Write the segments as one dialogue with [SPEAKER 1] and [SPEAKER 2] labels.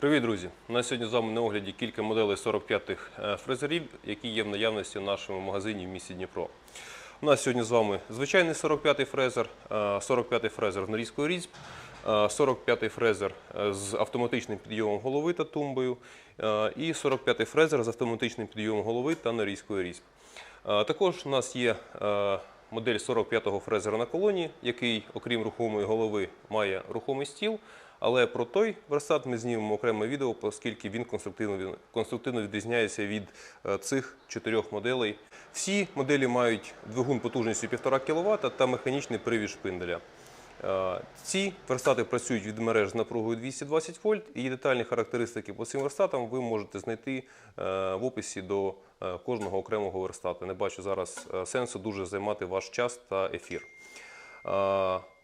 [SPEAKER 1] Привіт, друзі! Нас сьогодні з вами на огляді кілька моделей 45-х е, фрезерів, які є в наявності в нашому магазині в місті Дніпро. У нас сьогодні з вами звичайний 45-й фрезер, е, 45-й фрезер з нарізкою різьб, е, 45-й фрезер е, з автоматичним підйомом голови та тумбою, е, і 45-й фрезер з автоматичним підйомом голови та нарізкою різьб. Е, Також у нас є е, модель 45-го фрезера на колоні, який, окрім рухомої голови, має рухомий стіл. Але про той верстат ми знімемо окреме відео, оскільки він конструктивно, відрізняється від е, цих чотирьох моделей. Всі моделі мають двигун потужністю 1,5 кВт та механічний привід шпинделя. Е, Ці верстати працюють від мереж з напругою 220 вольт, і детальні характеристики по цим верстатам ви можете знайти е, в описі до кожного окремого верстата. Не бачу зараз сенсу дуже займати ваш час та ефір.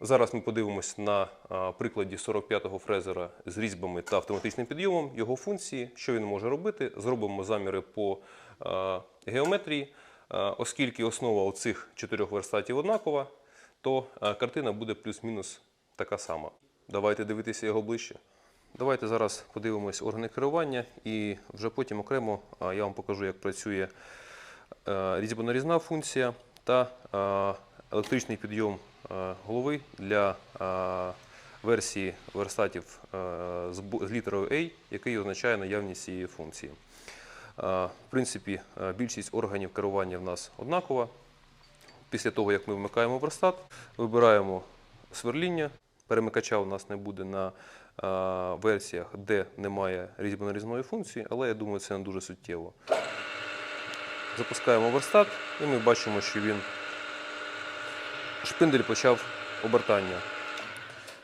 [SPEAKER 1] Зараз ми подивимось на прикладі 45-го фрезера з різьбами та автоматичним підйомом, його функції, що він може робити. Зробимо заміри по геометрії. Оскільки основа у цих чотирьох верстатів однакова, то картина буде плюс-мінус така сама. Давайте дивитися його ближче. Давайте зараз подивимось органи керування і вже потім окремо я вам покажу, як працює е, різьбонарізна функція та електричний підйом голови для е, версії верстатів е, з літерою A, який означає наявність цієї функції. Е, В принципі, е, більшість органів керування в нас однакова. Після того, як ми вмикаємо верстат, вибираємо сверління. Перемикача у нас не буде на е, версіях, де немає різьбонарізної функції, але я думаю, це не дуже суттєво. Запускаємо верстат і ми бачимо, що він шпиндель почав обертання.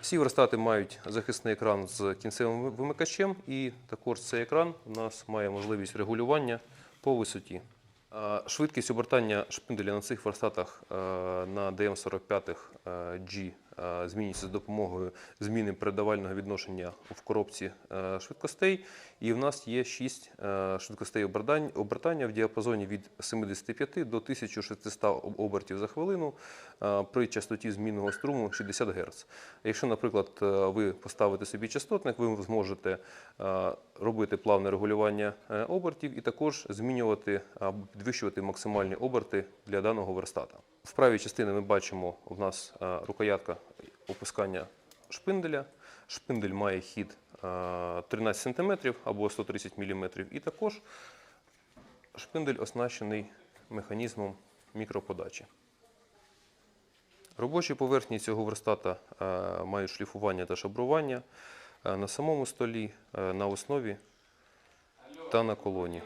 [SPEAKER 1] Всі верстати мають захисний екран з кінцевим вимикачем, і також цей екран у нас має можливість регулювання по висоті. Швидкість обертання шпинделя на цих верстатах е, на DM45 G е, змінюється з допомогою зміни передавального відношення в коробці е, швидкостей. І в нас є 6 швидкостей обертання в діапазоні від 75 до 1600 обертів за хвилину е, при частоті змінного струму 60 Гц. Якщо, наприклад, е, ви поставите собі частотник, ви зможете е, робити плавне регулювання е, обертів і також змінювати або підвищувати максимальні оберти для даного верстата. В правій частині ми бачимо в нас е, рукоятка опускання шпинделя. Шпиндель має хід е, 13 см або 130 мм, і також шпиндель оснащений механізмом мікроподачі. Робочі поверхні цього верстата е, мають шліфування та шабрування е, на самому столі, е, на основі та на колоні.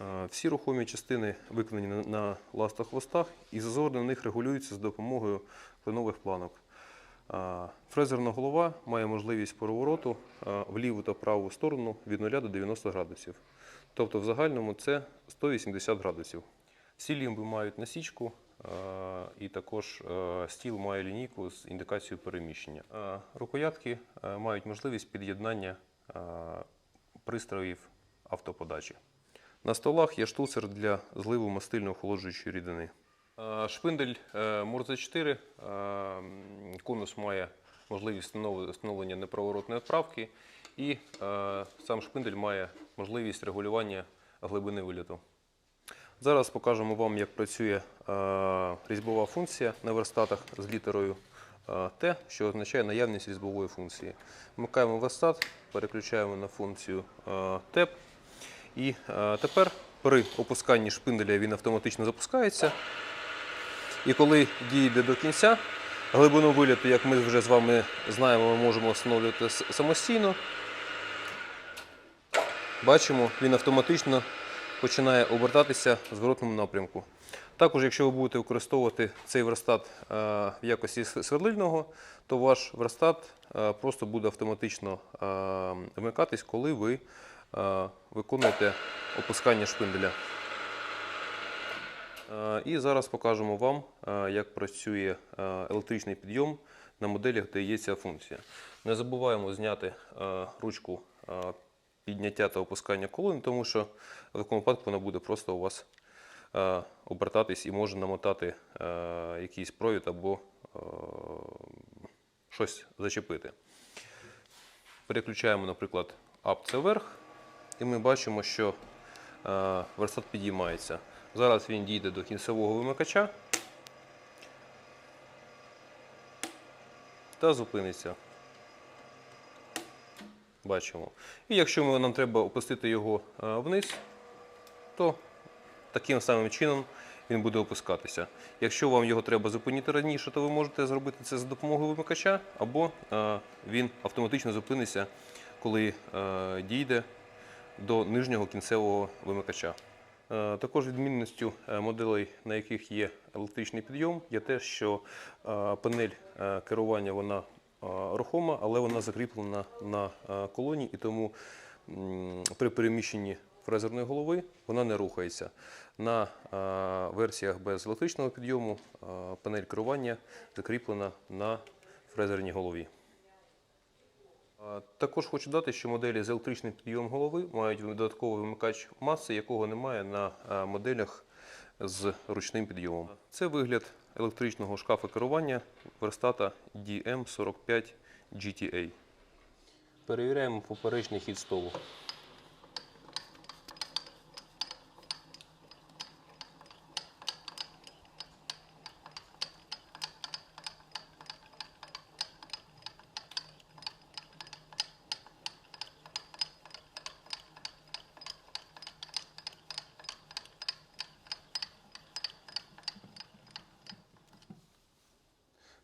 [SPEAKER 1] Е, Всі рухомі частини виконані на- ластах хвостах і зазор на них регулюються з допомогою кленових планок. Е, Фрезерна голова має можливість перевороту е, в ліву та праву сторону від 0 до 90 градусів. Тобто в загальному це 180 градусів. Всі лімби мають насічку, і також стіл має лінійку з індикацією переміщення. Рукоятки мають можливість під'єднання пристроїв автоподачі. На столах є штуцер для зливу мастильно-охолоджуючої рідини. Е, Шпиндель е, Мурзе 4. е, Конус має можливість встановлення непроворотної відправки, і сам шпиндель має можливість регулювання глибини виліту. Зараз покажемо вам, як працює різьбова функція на верстатах з літерою Т, що означає наявність різьбової функції. Вмикаємо верстат, переключаємо на функцію ТЕП. І е, тепер при опусканні шпинделя він автоматично запускається. І коли дійде до кінця, глибину виліту, як ми вже з вами знаємо, ми можемо встановлювати самостійно. Бачимо, він автоматично починає обертатися в зворотному напрямку. Також, якщо ви будете використовувати цей верстат е, в якості свердлильного, то ваш верстат е, просто буде автоматично вмикатись, коли ви виконуєте опускання шпинделя. Е, І зараз покажемо вам, е, як працює е, електричний підйом на моделях, де є ця функція. Не забуваємо зняти е, ручку е, підняття та опускання колони, тому що в такому випадку вона буде просто у вас е, обертатись і може намотати е, якийсь провід або е, щось зачепити. Переключаємо, наприклад, Up це вверх, і ми бачимо, що е, верстат підіймається. Зараз він дійде до кінцевого вимикача та зупиниться. Бачимо. І якщо нам треба опустити його е, вниз, то таким самим чином він буде опускатися. Якщо вам його треба зупинити раніше, то ви можете зробити це за допомогою вимикача, або е, він автоматично зупиниться, коли дійде до нижнього кінцевого вимикача. Е, Також відмінністю е, моделей, на яких є електричний підйом, є те, що е, панель керування вона рухома, але вона закріплена на колоні, і тому при переміщенні фрезерної голови вона не рухається. На версіях без електричного підйому панель керування закріплена на фрезерній голові. Також хочу дати, що моделі з електричним підйомом голови мають додатковий вимикач маси, якого немає на моделях з ручним підйомом. Це вигляд електричного шкафа керування верстата DM45 GTA. Перевіряємо поперечний хід столу.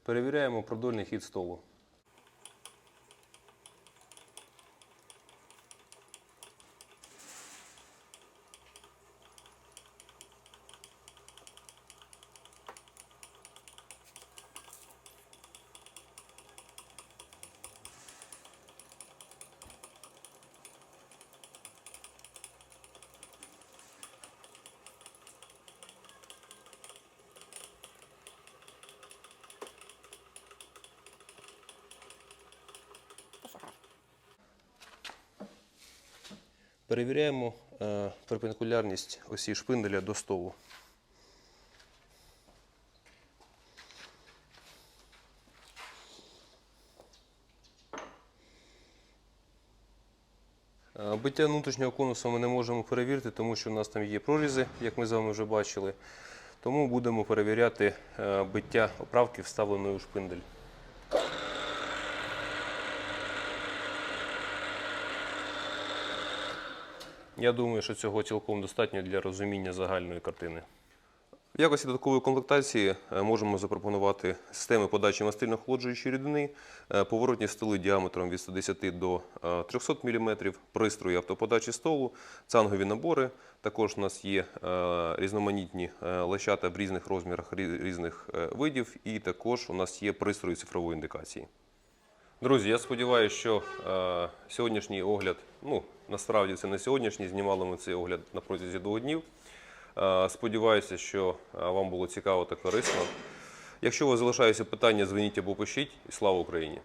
[SPEAKER 1] Перевіряємо продольний хід столу. Перевіряємо е, перпендикулярність осі шпинделя до столу. Е, Биття внутрішнього конусу ми не можемо перевірити, тому що у нас там є прорізи, як ми з вами вже бачили. Тому будемо перевіряти е, биття оправки, вставленої у шпиндель. Я думаю, що цього цілком достатньо для розуміння загальної картини. В якості додаткової комплектації е, можемо запропонувати системи подачі мастильно-охолоджуючої рідини, е, поворотні столи діаметром від 110 до е, 300 мм, пристрої автоподачі столу, цангові набори. Також у нас є е, різноманітні е, лещата в різних розмірах, різних е, видів, і також у нас є пристрої цифрової індикації. Друзі, я сподіваюся, що е, сьогоднішній огляд, ну насправді це не сьогоднішній, знімали ми цей огляд на протязі двох днів. Е, сподіваюся, що е, вам було цікаво та корисно. Якщо у вас залишаються питання, дзвоніть або пишіть. І слава Україні!